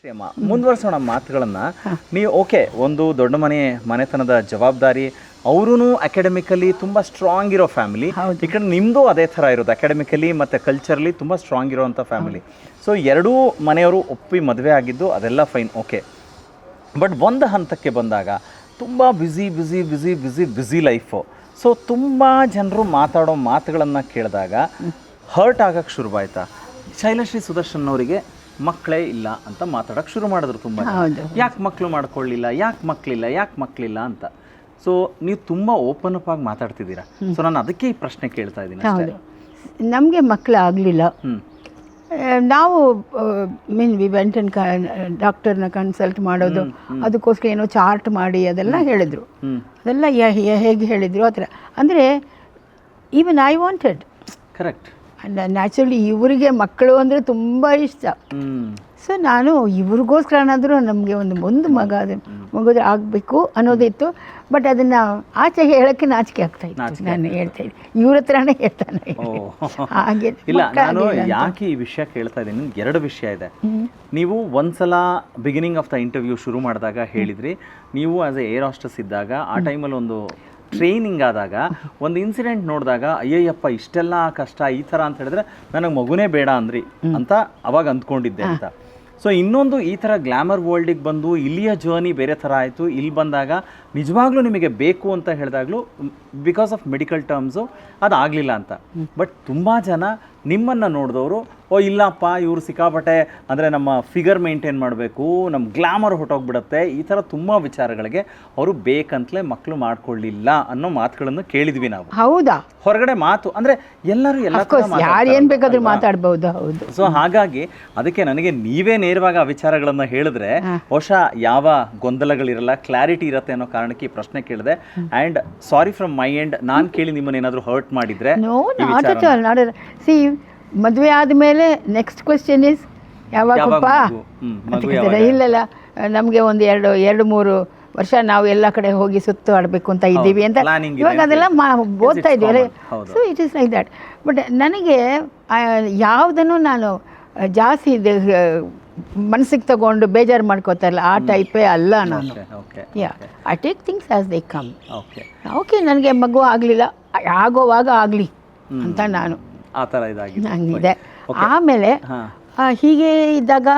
ಕ್ಷೇಮ. ಮುಂದುವರ್ಸೋಣ ಮಾತುಗಳನ್ನ. ನೀವು ಓಕೆ ಒಂದು ದೊಡ್ಡ ಮನೆ ಮನೆತನದ ಜವಾಬ್ದಾರಿ ಅವರೂ ಅಕಾಡೆಮಿಕಲಿ ತುಂಬಾ ಸ್ಟ್ರಾಂಗ್ ಇರೋ ಫ್ಯಾಮಿಲಿ ಈ ಕಡೆ ನಿಮ್ಮದು ಅದೇ ಥರ ಇರೋದು ಅಕಾಡೆಮಿಕಲಿ ಮತ್ತು ಕಲ್ಚರ್ಲಿ ತುಂಬ ಸ್ಟ್ರಾಂಗ್ ಇರೋವಂಥ ಫ್ಯಾಮಿಲಿ ಸೊ ಎರಡೂ ಮನೆಯವರು ಒಪ್ಪಿ ಮದುವೆ ಆಗಿದ್ದು ಅದೆಲ್ಲ ಫೈನ್ ಓಕೆ ಬಟ್ ಒಂದು ಹಂತಕ್ಕೆ ಬಂದಾಗ ತುಂಬ busy busy busy busy busy life so ತುಂಬ ಜನರು ಮಾತಾಡೋ ಮಾತುಗಳನ್ನು ಕೇಳಿದಾಗ ಹರ್ಟ್ ಆಗೋಕ್ಕೆ ಶುರುವಾಯ್ತಾ? ಶೈಲಶ್ರೀ ಸುದರ್ಶನ್ ಅವರಿಗೆ ಮಕ್ಕಳೇ ಇಲ್ಲ ಅಂತ ಮಾತಾಡೋಕೆ ಶುರು ಮಾಡಿದ್ರು ತುಂಬ. ಯಾಕೆ ಮಕ್ಕಳು ಮಾಡ್ಕೊಳ್ಳಿಲ್ಲ? ಯಾಕೆ ಮಕ್ಕಳಿಲ್ಲ ಯಾಕೆ ಮಕ್ಕಳಿಲ್ಲ ಅಂತ. ಸೊ ನೀವು ತುಂಬ ಓಪನ್ ಅಪ್ ಆಗಿ ಮಾತಾಡ್ತಿದ್ದೀರಾ. ಸೊ ನಾನು ಅದಕ್ಕೆ ಈ ಪ್ರಶ್ನೆ ಕೇಳ್ತಾ ಇದ್ದೀನಿ ನಮಗೆ ಮಕ್ಕಳು ಆಗಲಿಲ್ಲ. ನಾವು ಮೀನ್ ವಿ ವೆಂಟನ್ ಡಾಕ್ಟರ್ನ ಕನ್ಸಲ್ಟ್ ಮಾಡೋದು ಅದಕ್ಕೋಸ್ಕರ ಏನೋ ಚಾರ್ಟ್ ಮಾಡಿ ಅದೆಲ್ಲ ಹೇಳಿದರು. ಅದೆಲ್ಲ ಹೇಗೆ ಹೇಳಿದರು ಆ ಥರ. ಅಂದರೆ even I wanted correct naturally ಇವರಿಗೆ ಮಕ್ಕಳು ಅಂದರೆ ತುಂಬ ಇಷ್ಟ. ಸೊ ನಾನು ಇವ್ರಿಗೋಸ್ಕರನಾದರೂ ನಮಗೆ ಒಂದು ಒಂದು ಮಗ ಅದು ಮಗುದ್ರೆ ಆಗಬೇಕು ಅನ್ನೋದಿತ್ತು. ಬಟ್ ಅದನ್ನು ಆಚೆ ಹೇಳೋಕ್ಕೆ ನಾಚಿಕೆ ಆಗ್ತಾ ಇತ್ತು. ನಾನು ಹೇಳ್ತಾ ಇದ್ದೆ. ಇವ್ರ ಹತ್ರನೇ ಹೇಳ್ತಾನೆ. ಹಾಗೆ ಇಲ್ಲ ನಾನು ಯಾಕೆ ಈ ವಿಷಯ ಕೇಳ್ತಾ ಇದ್ದೀನಿ? ಎರಡು ವಿಷಯ ಇದೆ. ನೀವು ಒಂದ್ಸಲ ಬಿಗಿನಿಂಗ್ ಆಫ್ ದ ಇಂಟರ್ವ್ಯೂ ಶುರು ಮಾಡಿದಾಗ ಹೇಳಿದ್ರಿ. ನೀವು ಆಸ್ ಎ ಏರ್ ಹಾಸ್ಟೆಸ್ ಇದ್ದಾಗ ಆ ಟೈಮಲ್ಲಿ ಒಂದು ಟ್ರೈನಿಂಗ್ ಆದಾಗ ಒಂದು ಇನ್ಸಿಡೆಂಟ್ ನೋಡಿದಾಗ ಅಯ್ಯಯ್ಯಪ್ಪ ಇಷ್ಟೆಲ್ಲ ಕಷ್ಟ ಈ ಥರ ಅಂತ ಹೇಳಿದ್ರೆ ನನಗೆ ಮಗುನೇ ಬೇಡ ಅಂದ್ರಿ ಅಂತ ಅವಾಗ ಅಂದ್ಕೊಂಡಿದ್ದೆ ಅಂತ. ಸೊ ಇನ್ನೊಂದು ಈ ಥರ ಗ್ಲಾಮರ್ ವರ್ಲ್ಡಿಗೆ ಬಂದು ಇಲ್ಲಿಯ ಜರ್ನಿ ಬೇರೆ ಥರ ಆಯಿತು. ಇಲ್ಲಿ ಬಂದಾಗ ನಿಜವಾಗ್ಲೂ ನಿಮಗೆ ಬೇಕು ಅಂತ ಹೇಳಿದಾಗಲೂ ಬಿಕಾಸ್ ಆಫ್ ಮೆಡಿಕಲ್ ಟರ್ಮ್ಸು ಅದು ಆಗಲಿಲ್ಲ ಅಂತ. ಬಟ್ ತುಂಬ ಜನ ನಿಮ್ಮನ್ನು ನೋಡಿದವರು ಓ ಇಲ್ಲಪ್ಪ ಇವರು ಸಿಕ್ಕಾಪಟ್ಟೆ ಅಂದರೆ ನಮ್ಮ ಫಿಗರ್ ಮೇಂಟೈನ್ ಮಾಡಬೇಕು ನಮ್ಮ ಗ್ಲಾಮರ್ ಹೊಟ್ಟೋಗ್ಬಿಡುತ್ತೆ ಈ ಥರ ತುಂಬ ವಿಚಾರಗಳಿಗೆ ಅವರು ಬೇಕಂತಲೇ ಮಕ್ಕಳು ಮಾಡ್ಕೊಳ್ಳಿಲ್ಲ ಅನ್ನೋ ಮಾತುಗಳನ್ನು ಕೇಳಿದ್ವಿ ನಾವು. ಹೌದಾ? ಹೊರಗಡೆ ಮಾತು ಅಂದರೆ ಎಲ್ಲರೂ ಎಲ್ಲ ಯಾರು ಏನು ಬೇಕಾದರೂ? ಮಾತಾಡ್ಬೋದು ಹೌದು. ಸೊ ಹಾಗಾಗಿ ಅದಕ್ಕೆ ನನಗೆ ನೀವೇ ನೇರವಾಗಿ ಆ ವಿಚಾರಗಳನ್ನು ಹೇಳಿದ್ರೆ ಬಹುಶಃ ಯಾವ ಗೊಂದಲಗಳಿರಲ್ಲ ಕ್ಲಾರಿಟಿ ಇರುತ್ತೆ ಅನ್ನೋ ಕಾರಣಕ್ಕೆ ಈ ಪ್ರಶ್ನೆ ಕೇಳಿದೆ. And sorry from my end ನಾನು ಕೇಳಿ ನಿಮ್ಮನ್ನ ಏನಾದರೂ ಹರ್ಟ್ ಮಾಡಿದ್ರೆ ಸಿ ಮದುವೆ ಆದಮೇಲೆ ನೆಕ್ಸ್ಟ್ ಕ್ವೆಶ್ಚನ್ ಇಸ್ ಯಾವಾಗಪ್ಪ? ಯಾವಾಗ ಮಗು? ಹ್ಮ್, ಅಂತ ಕೇಳ್ತಾರೆ. ಯಾವಾಗ? ಇಲ್ಲಲ್ಲ ನಮಗೆ ಒಂದು ಎರಡು ಎರಡು ಮೂರು ವರ್ಷ ನಾವು ಎಲ್ಲ ಕಡೆ ಹೋಗಿ ಸುತ್ತು ಆಡಬೇಕು ಅಂತ ಇದ್ದೀವಿ ಅಂತ. planning ಇದೆ. ಇವಾಗ ಅಂತ ಅದೆಲ್ಲ ಮಾ ಓದ್ತಾ it's ಇದ್ದೀವಿ common. ಹೌದು. So it is like that but ನನಗೆ ಯಾವುದನ್ನು ನಾನು ಆ, ಜಾಸ್ತಿ ಇದು ಮನಸ್ಸಿಗೆ ತಗೊಂಡು ಬೇಜಾರು ಮಾಡ್ಕೋತಾರಲ್ಲ ಆ ಟೈಪೇ ಅಲ್ಲ ನಾನು. Okay okay yeah I take things as they come okay okay ನನಗೆ ಮಗು ಆಗಲಿಲ್ಲ ಆಗೋವಾಗ ಆಗಲಿ ಅಂತ ನಾನು. ಆ ಥರ ಇದಾಗಿದೆ. ಹಂಗಿದೆ. ಆಮೇಲೆ ಹೀಗೆ ಇದ್ದಾಗ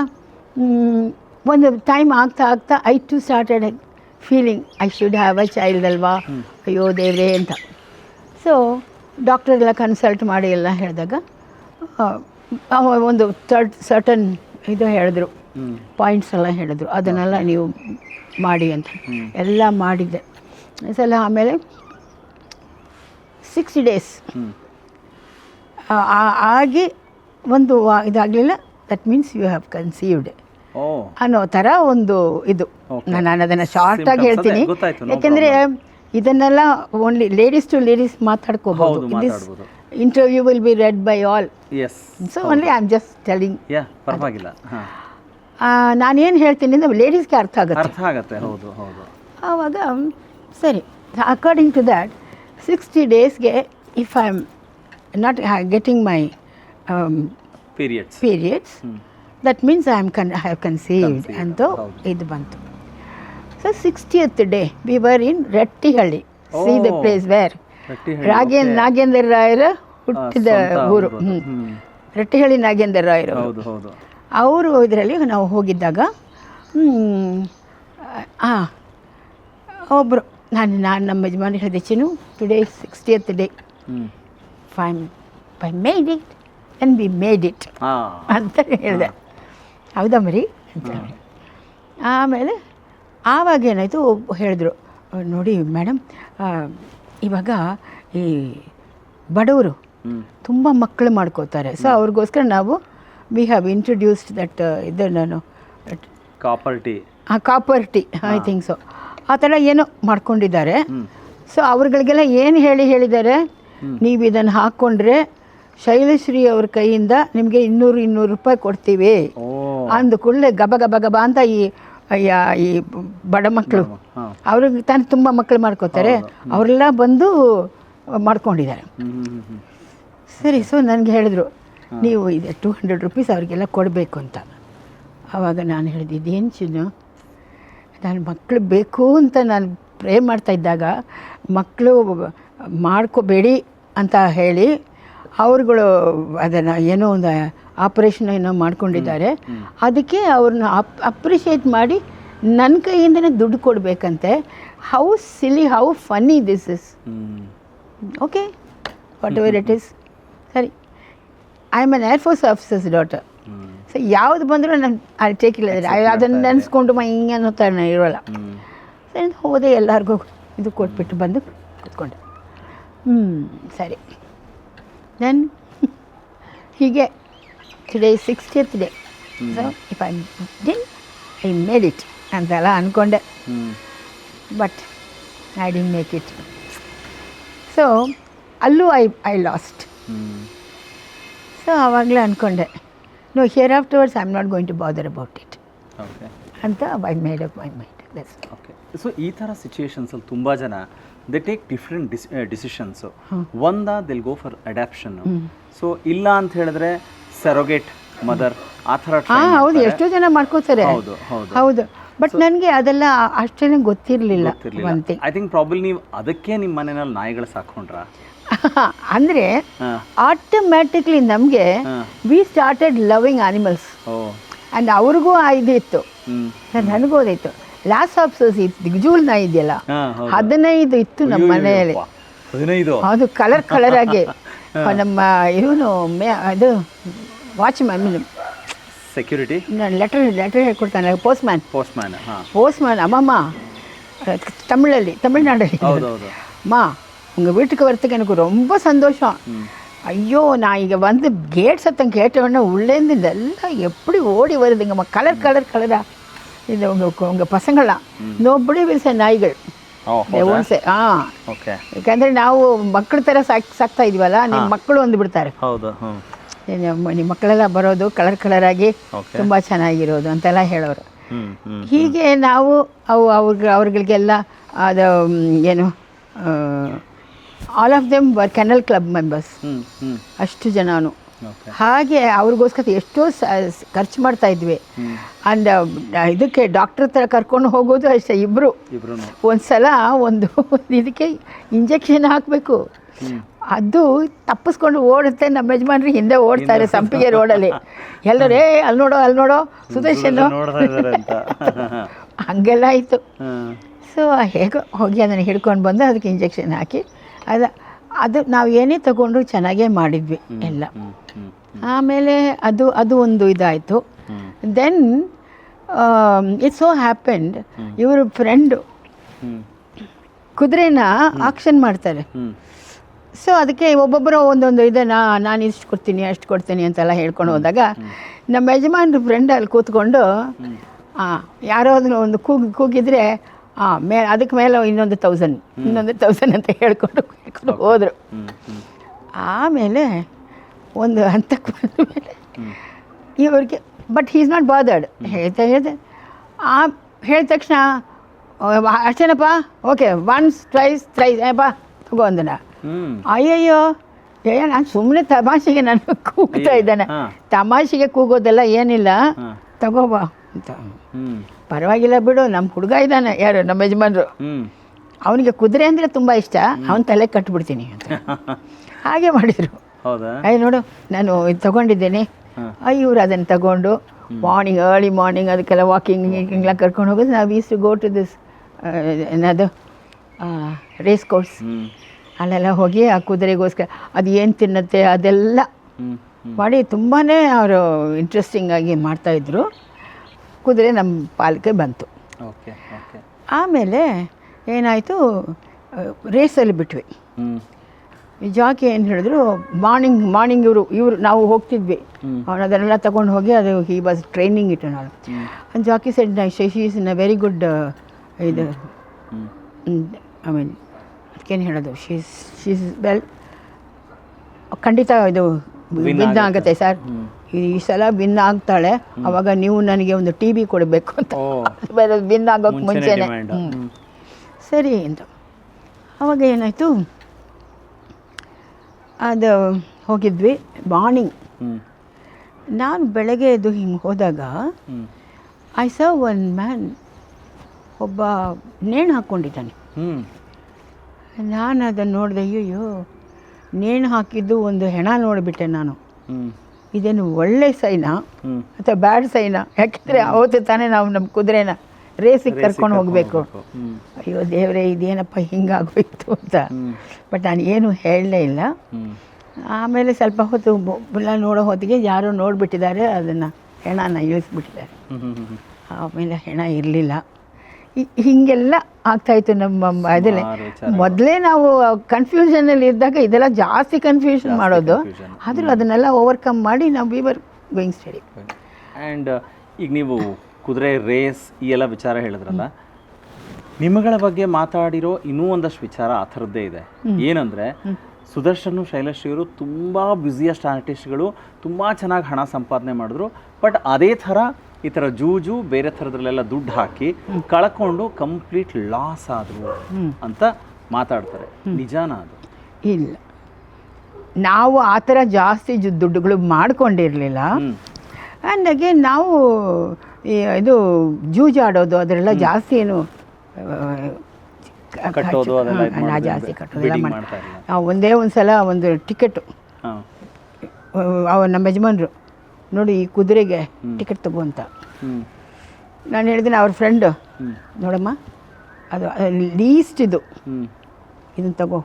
ಒಂದು ಟೈಮ್ ಆಗ್ತಾ ಆಗ್ತಾ I too started feeling I should have a child ಅಲ್ವಾ ಅಯ್ಯೋ ದೇವ್ರೆ ಅಂತ. ಸೊ ಡಾಕ್ಟರ್ ಎಲ್ಲ ಕನ್ಸಲ್ಟ್ ಮಾಡಿ ಎಲ್ಲ ಹೇಳಿದಾಗ ಒಂದು ತರ್ಡ್ ಸರ್ಟನ್ ಇದು ಹೇಳಿದ್ರು. ಪಾಯಿಂಟ್ಸ್ ಎಲ್ಲ ಹೇಳಿದ್ರು. ಅದನ್ನೆಲ್ಲ ನೀವು ಮಾಡಿ ಅಂತ. ಎಲ್ಲ ಮಾಡಿದ್ದೆ. ಸಲ ಆಮೇಲೆ ಸಿಕ್ಸ್ ಡೇಸ್ ಆಗಿ ಒಂದು ಇದಾಗಲಿಲ್ಲ. That means you have conceived ಅನ್ನೋ ಥರ ಒಂದು ಇದು. ನಾನು ಅದನ್ನು ಶಾರ್ಟ್ ಆಗಿ ಹೇಳ್ತೀನಿ. ಯಾಕೆಂದರೆ ಇದನ್ನೆಲ್ಲ ಓನ್ಲಿ ಲೇಡೀಸ್ ಟು ಲೇಡೀಸ್ ಮಾತಾಡ್ಕೋಬಹುದು. ಹೌದು, ಮಾತಾಡ್ಬೋದು. Interview will be read by all so only I am just telling ಪರವಾಗಿಲ್ಲ. ನಾನೇನು ಹೇಳ್ತೀನಿ ಅಂದರೆ ಲೇಡೀಸ್ಗೆ ಅರ್ಥ ಆಗುತ್ತೆ. ಅರ್ಥ ಆಗುತ್ತೆ ಹೌದು ಹೌದು. ಆವಾಗ ಸರಿ ಅಕಾರ್ಡಿಂಗ್ ಟು ದ್ಯಾಟ್ ಸಿಕ್ಸ್ಟಿ ಡೇಸ್ಗೆ if I am not getting my periods periods ಹ್ಞೂ that means I am con I have conceived Conceived, ಅಂತ ಹೌದು. ಇದು ಬಂತು so sixtieth day we were in Rattihalli see the Oh. Place where Rattihalli, ರಾಗೇನ್ okay. Nagendra ರಾಯರ ಹುಟ್ಟಿದ ಸ್ವಂತ ಊರು. ಊರು ಅದು. ಹ್ಮ್. ರಟ್ಟಿಹಳ್ಳಿ ನಾಗೇಂದ್ರ ರಾಯರು ಹೌದು ಹೌದು. ಅವರು ಇದರಲ್ಲಿ ನಾವು ಹೋಗಿದ್ದಾಗ ಹಾಂ ಒಬ್ಬರು ನಾನು ನಾನು ನಮ್ಮ ಯಜಮಾನಿ ಹೇಳಿದೆ ಚಿನ್ನು ಟುಡೇ ಸಿಕ್ಸ್ಟಿಯತ್ ಡೇ ಹ್ಞೂ five made it and we made it ಅಂತ ಹೇಳಿದೆ. ಹೌದಾ ಮರಿ? ಅಂತ ಆಮೇಲೆ ಆವಾಗ ಏನಾಯಿತು ಹೇಳಿದ್ರು ನೋಡಿ ಮೇಡಮ್ ಇವಾಗ ಈ ಬಡವರು ತುಂಬ ಮಕ್ಕಳು ಮಾಡ್ಕೋತಾರೆ. ಸೊ ಅವ್ರಿಗೋಸ್ಕರ ನಾವು ವಿ ಹ್ಯಾವ್ ಇಂಟ್ರೊಡ್ಯೂಸ್ಡ್ ದಟ್ ಇದು ನಾನು copper tea copper tea copper tea I think so ಆ ಥರ ಏನೋ ಮಾಡ್ಕೊಂಡಿದ್ದಾರೆ. ಸೊ ಅವ್ರುಗಳಿಗೆಲ್ಲ ಏನು ಹೇಳಿ ಹೇಳಿದ್ದಾರೆ? ನೀವು ಇದನ್ನು ಹಾಕ್ಕೊಂಡ್ರೆ ಶೈಲಶ್ರೀ ಅವ್ರ ಕೈಯಿಂದ ನಿಮಗೆ ಇನ್ನೂರು ಇನ್ನೂರು ರೂಪಾಯಿ ಕೊಡ್ತೀವಿ. ಅಂದ ಕೂಡಲೇ ಗಬ ಗಬ ಗಬ ಅಂತ ಈ ಅಯ್ಯ, ಈ ಬಡ ಮಕ್ಕಳು ಅವ್ರಿಗೆ ತಾನು ತುಂಬ ಮಕ್ಕಳು ಮಾಡ್ಕೋತಾರೆ. ಅವರೆಲ್ಲ ಬಂದು ಮಾಡ್ಕೊಂಡಿದ್ದಾರೆ. ಸರಿ ಸೊ ನನಗೆ ಹೇಳಿದ್ರು ನೀವು ಇದು ಟೂ ಹಂಡ್ರೆಡ್ ರುಪೀಸ್ ಅವರಿಗೆಲ್ಲ ಕೊಡಬೇಕು ಅಂತ. ಆವಾಗ ನಾನು ಹೇಳಿದ್ದು ಏನು ಚಿನ್ನು? ನಾನು ಮಕ್ಕಳು ಬೇಕು ಅಂತ ನಾನು ಪ್ರೇ ಮಾಡ್ತಾ ಇದ್ದಾಗ ಮಕ್ಕಳು ಮಾಡ್ಕೋಬೇಡಿ ಅಂತ ಹೇಳಿ ಅವ್ರುಗಳು ಅದನ್ನು ಏನೋ ಒಂದು ಆಪ್ರೇಷನ್ ಏನೋ ಮಾಡ್ಕೊಂಡಿದ್ದಾರೆ. ಅದಕ್ಕೆ ಅವ್ರನ್ನ ಅಪ್ ಅಪ್ರಿಷಿಯೇಟ್ ಮಾಡಿ ನನ್ನ ಕೈಯಿಂದನೇ ದುಡ್ಡು ಕೊಡಬೇಕಂತೆ. How silly how funny this is okay whatever it is ಸರಿ. I am an air force officer's daughter so ಯಾವ್ದು ಬಂದರೂ ನಾನು ಅಲ್ಲಿ ಟೇಕ್ ಇಲ್ಲ ಅದನ್ನು ನೆನೆಸ್ಕೊಂಡು ಮೈ ಹಿಂಗೆ ಅನ್ನೋ ಥರ ಇರೋಲ್ಲ. ಸರಿ ಹೋದೆ ಎಲ್ಲರಿಗೂ ಇದು ಕೊಟ್ಬಿಟ್ಟು ಬಂದು ಕೂತ್ಕೊಂಡೆ. ಹ್ಞೂ ಸರಿ. ದೆನ್ ಹೀಗೆ today sixtieth day so if I didn't I made it ಅಂತೆಲ್ಲ ಅಂದ್ಕೊಂಡೆ but I didn't make it so ಅಲ್ಲೂ ಐ ಐ ಲಾಸ್ಟ್ ಸೊ ಆವಾಗಲೇ ಅಂದ್ಕೊಂಡೆ no here afterwards I am not going to bother about it okay ಅಂತ I made up my mind so ಈ ಥರ ಸಿಚುಯೇಷನ್ಸಲ್ಲಿ ತುಂಬ ಜನ they take different dis decisions ಒಂದ they'll go for adoption so ಇಲ್ಲ ಅಂತ ಹೇಳಿದ್ರೆ ಸೆರೋಗೇಟ್ ಮದರ್ ಆ ಥರ ಹೌದು ಎಷ್ಟೋ ಜನ ಮಾಡ್ಕೋತಾರೆ. ಹೌದು ಹೌದು. ಹೌದು. ಬಟ್ ನನಗೆ ಅದೆಲ್ಲ ಅಷ್ಟೇನೆ ಗೊತ್ತಿರಲಿಲ್ಲ ಐ ಥಿಂಕ್ ಪ್ರಾಬ್ಲಿ ನೀವು ಅದಕ್ಕೆ ನಿಮ್ಮ ಮನೆಯಲ್ಲಿ ನಾಯಿಗಳು ಸಾಕೊಂಡ್ರ ಅಂದರೆ ಆಟೋಮ್ಯಾಟಿಕ್ಲಿ ನಮಗೆ we started loving animals and ಅವ್ರಿಗೂ ಇದು ಇತ್ತು ನನಗೂ ಅದಿತ್ತು. ಲಾಸ್ ಆಪ್ಸಸ್ ಇತ್ತು ಜೂಲ್ನ ಇದೆಯಲ್ಲ ಹದಿನೈದು ಇತ್ತು ನಮ್ಮ ಮನೆಯಲ್ಲಿ ಹದಿನೈದು ಅದು ಕಲರ್ ಕಲರ್ ಆಗಿ ನಮ್ಮ ಇವನು ಮೇ ಅದು ವಾಚ್ಮ್ಯಾನ್ ಸೆಕ್ಯೂರಿಟಿ ನಾನು ಲೆಟರ್ ಲೆಟರ್ ಹೇಳ್ಕೊಡ್ತಾನೆ ಪೋಸ್ಟ್ಮ್ಯಾನ್ ಪೋಸ್ಟ್ಮ್ಯಾನ್ ಪೋಸ್ಟ್ಮ್ಯಾನ್ ಅಮ್ಮಮ್ಮ தமிழில் தமிழ்நாடு அம்மா உங்கள் வீட்டுக்கு வரத்துக்கு எனக்கு ரொம்ப சந்தோஷம் ஐயோ நான் இங்கே வந்து கேட் சத்தம் கேட்ட உடனே உள்ளேருந்து இதெல்லாம் எப்படி ஓடி வருதுங்கம்மா கலர் கலர் கலராக இது உங்கள் உங்கள் பசங்களாம் நோபடி வில்ச நாய்கள் ಓ They won't say- ಆ ಓಕೆ ಯಾಕಂದರೆ ನಾವು ಮಕ್ಕಳ ಥರ ಸಾಕ್ ಸಾಕ್ತಾ ಇದೀವಲ್ಲ ನಿಮ್ಮ ಮಕ್ಕಳು ಅಂದ್ಬಿಡ್ತಾರೆ ಹೌದು ಹ್ಞೂ ನಿಮ್ಮ ನಿಮ್ಮ ಮಕ್ಕಳೆಲ್ಲ ಬರೋದು ಕಲರ್ ಕಲರ್ ಆಗಿ ಓಕೆ ತುಂಬ ಚೆನ್ನಾಗಿರೋದು ಅಂತೆಲ್ಲ ಹೇಳೋರು ಹ್ಮ್ ಹ್ಮ್ ಹೀಗೆ ನಾವು ಅವು ಅವ್ರಿಗೆ ಅವ್ರಿಗಳಿಗೆಲ್ಲ ಅದು ಮ್, ಏನು all of them were kennel club members hmm hmm ಅಷ್ಟು ಜನನು ಓಕೆ ಹಾಗೆ ಅವ್ರಿಗೋಸ್ಕರ ಎಷ್ಟೋ ಖರ್ಚು ಮಾಡ್ತಾ ಇದ್ವಿ. ಅಂಡ್ ಇದಕ್ಕೆ ಡಾಕ್ಟರ್ ಹತ್ರ ಕರ್ಕೊಂಡು ಹೋಗೋದು ಅಷ್ಟೇ ಇಬ್ಬರು ಇಬ್ರು. ಒಂದು ಸಲ ಒಂದು ಇದಕ್ಕೆ ಇಂಜೆಕ್ಷನ್ ಹಾಕಬೇಕು. ಅದು ತಪ್ಪಿಸ್ಕೊಂಡು ಓಡುತ್ತೆ ನಮ್ಮ ಯಜಮಾನ್ರು ಹಿಂದೆ ಓಡ್ತಾರೆ ಸಂಪಿಗೆ ರೋಡಲ್ಲಿ. ಎಲ್ಲರೂ ಏ ಅಲ್ಲಿ ನೋಡೋ ಅಲ್ಲಿ ನೋಡೋ ಸುದರ್ಶನ್. ಹಂಗೆಲ್ಲ ಆಯಿತು. ಸೊ ಹೇಗೋ ಹೋಗಿ ಅದನ್ನು ಹಿಡ್ಕೊಂಡು ಬಂದು ಅದಕ್ಕೆ ಇಂಜೆಕ್ಷನ್ ಹಾಕಿ ಅದು ಅದು ನಾವು ಏನೇ ತಗೊಂಡ್ರು ಚೆನ್ನಾಗೇ ಮಾಡಿದ್ವಿ ಎಲ್ಲ. ಆಮೇಲೆ ಅದು ಅದು ಒಂದು ಇದಾಯಿತು. ದೆನ್ ಇಟ್ ಸೋ ಹ್ಯಾಪೆಂಡ್ ಇವರು ಫ್ರೆಂಡು ಕುದುರೆನ ಆಕ್ಷನ್ ಮಾಡ್ತಾರೆ. ಸೊ ಅದಕ್ಕೆ ಒಬ್ಬೊಬ್ಬರು ಒಂದೊಂದು ಇದನ್ನ ನಾನು ಇಷ್ಟು ಕೊಡ್ತೀನಿ ಅಷ್ಟು ಕೊಡ್ತೀನಿ ಅಂತೆಲ್ಲ ಹೇಳ್ಕೊಂಡು ಹೋದಾಗ ನಮ್ಮ ಯಜಮಾನ್ರ ಫ್ರೆಂಡ್ ಅಲ್ಲಿ ಕೂತ್ಕೊಂಡು ಯಾರೋ ಅದನ್ನ ಒಂದು ಕೂಗಿ ಕೂಗಿದ್ರೆ ಹಾಂ ಮೇ ಅದಕ್ಕೆ ಮೇಲೆ ಇನ್ನೊಂದು ತೌಸಂಡ್ ಇನ್ನೊಂದು ತೌಸಂಡ್ ಅಂತ ಹೇಳ್ಕೊಂಡು ಹೇಳ್ಕೊಂಡು ಹೋದರು. ಆಮೇಲೆ ಒಂದು ಹಂತಕ್ಕೆ ಬಂದ ಮೇಲೆ ಇವ್ರಿಗೆ ಬಟ್ ಹೀಸ್ ನಾಟ್ ಬಾದರ್ಡ್ ಹೇಳ್ತಾ ಹೇಳ್ದೆ ಆ ಹೇಳಿದ ತಕ್ಷಣ "ಓ, ಅಷ್ಟೇನಪ್ಪ? ಓಕೆ ಒನ್ಸ್ ಟ್ರೈಸ್ ಥ್ರೈಸ್ ಬಾ ತಗೋ ಅಂದನ. ಅಯ್ಯಯ್ಯೋ ಏ ನಾನು ಸುಮ್ಮನೆ ತಮಾಷೆಗೆ ನಾನು ಕೂಗ್ತಾ ಇದ್ದಾನೆ. ಹಾ. ತಮಾಷೆಗೆ ಕೂಗೋದೆಲ್ಲ ಏನಿಲ್ಲ. ಹಾ. ತಗೋಬಾ ಅಂತ. ಪರವಾಗಿಲ್ಲ ಬಿಡು ನಮ್ಮ ಹುಡುಗ ಇದ್ದಾನೆ ಯಾರು ನಮ್ಮ ಯಜಮಾನರು. ಅವನಿಗೆ ಕುದುರೆ ಅಂದರೆ ತುಂಬ ಇಷ್ಟ ಅವನ ತಲೆ ಕಟ್ಬಿಡ್ತೀನಿ ಅಂತ. ಹಾಗೆ ಮಾಡಿದರು. ಅಯ್ಯ ನೋಡು ನಾನು ಇದು ತಗೊಂಡಿದ್ದೇನೆ. ಇವರು ಅದನ್ನು ತಗೊಂಡು ಮಾರ್ನಿಂಗ್ ಅರ್ಲಿ ಮಾರ್ನಿಂಗ್ ಅದಕ್ಕೆಲ್ಲ ವಾಕಿಂಗ್ ಹಿಂಗೆಲ್ಲ ಕರ್ಕೊಂಡು ಹೋಗೋದು. ನಾವು is to go to this ಏನದು ರೇಸ್ ಕೋರ್ಸ್ ಅಲ್ಲೆಲ್ಲ ಹೋಗಿ ಆ ಕುದುರೆಗೋಸ್ಕರ ಅದು ಏನು ತಿನ್ನುತ್ತೆ ಅದೆಲ್ಲ ಮಾಡಿ ತುಂಬಾ ಅವರು ಇಂಟ್ರೆಸ್ಟಿಂಗಾಗಿ ಮಾಡ್ತಾಯಿದ್ರು ಕುದುರೆ ನಮ್ಮ ಪಾಲಿಕೆ ಬಂತು. Okay okay. ಆಮೇಲೆ ಏನಾಯಿತು ರೇಸಲ್ಲಿ ಬಿಟ್ವಿ. ಜಾಕಿ ಏನು ಹೇಳಿದ್ರು ಮಾರ್ನಿಂಗ್ ಮಾರ್ನಿಂಗ್ ಇವರು ಇವರು ನಾವು ಹೋಗ್ತಿದ್ವಿ. ಅವನು ಅದನ್ನೆಲ್ಲ ತಗೊಂಡು ಹೋಗಿ ಅದು ಈ ಬಸ್ ಟ್ರೈನಿಂಗ್ ಇಟ್ಟು ನಾನು jockey said Shashi is in a very good ಇದು. ಐ ಮೀನ್ ಅದಕ್ಕೇನು ಹೇಳೋದು? ಶೀಸ್ ಶೀಸ್ ವೆಲ್ ಖಂಡಿತ ಇದು ವಿನ್ ಆಗುತ್ತೆ. ಸರ್. ಈ ಸಲ ಭಿನ್ನ ಆಗ್ತಾಳೆ ಅವಾಗ ನೀವು ನನಗೆ ಒಂದು ಟಿ ವಿ ಕೊಡಬೇಕು ಅಂತ. ಭಿನ್ನ ಆಗೋಕ್ಕೆ ಮುಂಚೆನೆ ಸರಿ ಅಂತ. ಅವಾಗ ಏನಾಯಿತು? ಅದು ಹೋಗಿದ್ವಿ ಮಾರ್ನಿಂಗ್ ನಾನು ಬೆಳಗ್ಗೆ ಎದ್ದು ಹಿಂಗೆ ಹೋದಾಗ ಐ ಸರ್ವ್ ಒನ್ ಮ್ಯಾನ್ ಒಬ್ಬ ನೇಣು ಹಾಕ್ಕೊಂಡಿದ್ದಾನೆ ನಾನು ಅದನ್ನು ನೋಡಿದೆ ಅಯ್ಯೋ ನೇಣು ಹಾಕಿದ್ದು ಒಂದು ಹೆಣ ನೋಡಿಬಿಟ್ಟೆ ನಾನು. ಇದೇನು ಒಳ್ಳೆ ಸೈನಾ? ಅಥವಾ ಬ್ಯಾಡ್ ಸೈನಾ? ಯಾಕೆಂದರೆ ಅವತ್ತು ತಾನೇ ನಾವು ನಮ್ಮ ಕುದುರೆನ ರೇಸಿಗೆ ಕರ್ಕೊಂಡು ಹೋಗಬೇಕು. ಅಯ್ಯೋ ದೇವರೇ ಇದೇನಪ್ಪ ಹಿಂಗಾಗೋಯ್ತು ಅಂತ. ಬಟ್ ನಾನು ಏನು ಹೇಳಲೇ ಇಲ್ಲ. ಆಮೇಲೆ ಸ್ವಲ್ಪ ಹೊತ್ತು ಬುಲ್ಲ ನೋಡೋ ಹೊತ್ತಿಗೆ ಯಾರೋ ನೋಡಿಬಿಟ್ಟಿದ್ದಾರೆ ಅದನ್ನು ಹೆಣನ ಇಳಿಸ್ಬಿಟ್ಟಿದ್ದಾರೆ. ಆಮೇಲೆ ಹೆಣ ಇರಲಿಲ್ಲ. ಹೀಗೆಲ್ಲ ಆಗ್ತಾಯಿತ್ತು ನಮ್ಮ ಅದರಲ್ಲಿ. ಮೊದಲೇ ನಾವು ಕನ್ಫ್ಯೂಷನಲ್ಲಿ ಇದ್ದಾಗ ಇದೆಲ್ಲ ಜಾಸ್ತಿ ಕನ್ಫ್ಯೂಷನ್ ಮಾಡೋದು. ಆದ್ರೂ ಅದನ್ನೆಲ್ಲ ಓವರ್ಕಮ್ ಮಾಡಿ ನಾವು we were going study and ಈಗ ನೀವು ಕುದುರೆ ರೇಸ್ ಈ ಎಲ್ಲ ವಿಚಾರ ಹೇಳಿದ್ರಲ್ಲ. ನಿಮ್ಮಗಳ ಬಗ್ಗೆ ಮಾತಾಡಿರೋ ಇನ್ನೂ ಒಂದಷ್ಟು ವಿಚಾರ ಆ ಥರದ್ದೇ ಇದೆ. ಏನಂದರೆ ಸುದರ್ಶನ್ ಶೈಲಶ್ರೀಯವರು ತುಂಬ ಬ್ಯುಸಿಯಸ್ಟ್ ಆರ್ಟಿಸ್ಟ್ಗಳು ತುಂಬ ಚೆನ್ನಾಗಿ ಹಣ ಸಂಪಾದನೆ ಮಾಡಿದ್ರು. ಬಟ್ ಅದೇ ಥರ ಈ ಥರ ಜೂಜು ಬೇರೆ ಥರದ್ರಲ್ಲೆಲ್ಲ ದುಡ್ಡು ಹಾಕಿ ಕಳ್ಕೊಂಡು ಕಂಪ್ಲೀಟ್ ಲಾಸ್ ಆದರು ಅಂತ ಮಾತಾಡ್ತಾರೆ. ನಿಜಾನ ಅದು? ಇಲ್ಲ. ನಾವು ಆ ಥರ ಜಾಸ್ತಿ ದುಡ್ಡುಗಳು ಮಾಡ್ಕೊಂಡಿರಲಿಲ್ಲ. ಅಂದಾಗೆ ನಾವು ಇದು ಇದು ಜೂಜಾಡೋದು ಅದರೆಲ್ಲ ಜಾಸ್ತಿ ಏನು ಜಾಸ್ತಿ ಕಟ್ಟೋದೆಲ್ಲ ಒಂದೇ ಒಂದು ಸಲ ಒಂದು ಟಿಕೆಟು. ನಮ್ಮ ಯಜಮಾನ್ರು. ನೋಡಿ ಈ ಕುದುರೆಗೆ ಟಿಕೆಟ್ ತಗೋ ಅಂತ. ನಾನು ಹೇಳಿದ್ದೀನಿ ಅವ್ರ ಫ್ರೆಂಡು ನೋಡಮ್ಮ ಅದು ಲೀಸ್ಟ್ ಇದು. ಇದನ್ನು ತಗೋ.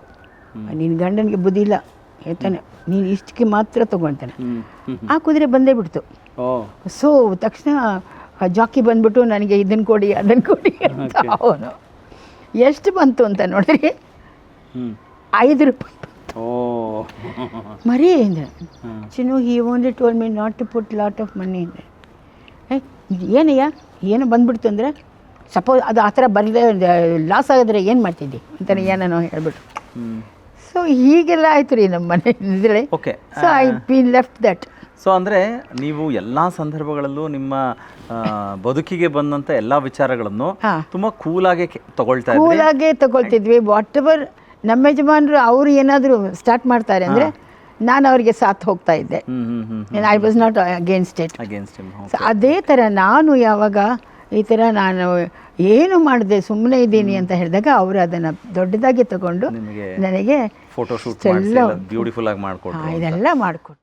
ನಿನ್ನ ಗಂಡನಿಗೆ ಬುದ್ಧಿ ಇಲ್ಲ. ಹೇಳ್ತಾನೆ ನೀನು ಇಷ್ಟಕ್ಕೆ ಮಾತ್ರ ತಗೋ ಅಂತಾನೆ. ಹ್ಞೂ ಹ್ಞೂ ಆ ಕುದುರೆ ಬಂದೇ ಬಿಡ್ತು. ಸೊ ತಕ್ಷಣ ಜಾಕಿ ಬಂದ್ಬಿಟ್ಟು ನನಗೆ ಇದನ್ನು ಕೊಡಿ ಅದನ್ನು ಕೊಡಿ ಅಂತ ಅವನು. ಎಷ್ಟು ಬಂತು ಅಂತ ನೋಡಿರಿ ಐದು ರೂಪಾಯಿ ಓ ಮರಿ ಅಂದರೆ ಹ್ಮ್. Chinnu he only told me not to put lot of money ಅಂದರೆ ಏ ಏನಯ್ಯ? ಏನು ಬಂದ್ಬಿಡ್ತು ಅಂದರೆ ಸಪೋಸ್ ಅದು ಆ ಥರ ಬರದೆ ಲಾಸ್ ಆಗಿದ್ರೆ ಏನು ಮಾಡ್ತಿದ್ದಿ? ಅಂತಾನೆ ಏನೋ ಹೇಳ್ಬಿಟ್ಟು ಸೊ ಹೀಗೆಲ್ಲ ಆಯ್ತು ರೀ ನಮ್ಮ ಮನೆ ಇದರಲ್ಲಿ. Okay so I be left that so ಅಂದರೆ ನೀವು ಎಲ್ಲ ಸಂದರ್ಭಗಳಲ್ಲೂ ನಿಮ್ಮ ಬದುಕಿಗೆ ಬಂದಂಥ ಎಲ್ಲ ವಿಚಾರಗಳನ್ನು. ತುಂಬ ಕೂಲಾಗೆ ತಗೊಳ್ತಾ ಕೂಲಾಗೆ ತಗೊಳ್ತಿದ್ವಿ. ವಾಟ್ ಎವರ್ ನಮ್ಮ ಯಜಮಾನರು ಅವರು ಏನಾದರೂ ಸ್ಟಾರ್ಟ್ ಮಾಡ್ತಾರೆ ಅಂದರೆ ನಾನು ಅವರಿಗೆ ಸಾಥ್ ಹೋಗ್ತಾ ಇದ್ದೆ. I was not against it so ಅದೇ ಥರ ನಾನು ಯಾವಾಗ ಈ ಥರ ನಾನು ಏನು ಮಾಡಿದೆ ಸುಮ್ಮನೆ ಇದ್ದೀನಿ ಅಂತ ಹೇಳಿದಾಗ ಅವರು ಅದನ್ನು ದೊಡ್ಡದಾಗಿ ತಗೊಂಡು ನನಗೆ ಫೋಟೋ ಶೂಟ್ ಎಲ್ಲ ಬ್ಯೂಟಿಫುಲ್ ಆಗಿ ಮಾಡಿಕೊಟ್ಟು ಇದೆಲ್ಲ ಮಾಡಿಕೊಟ್ಟು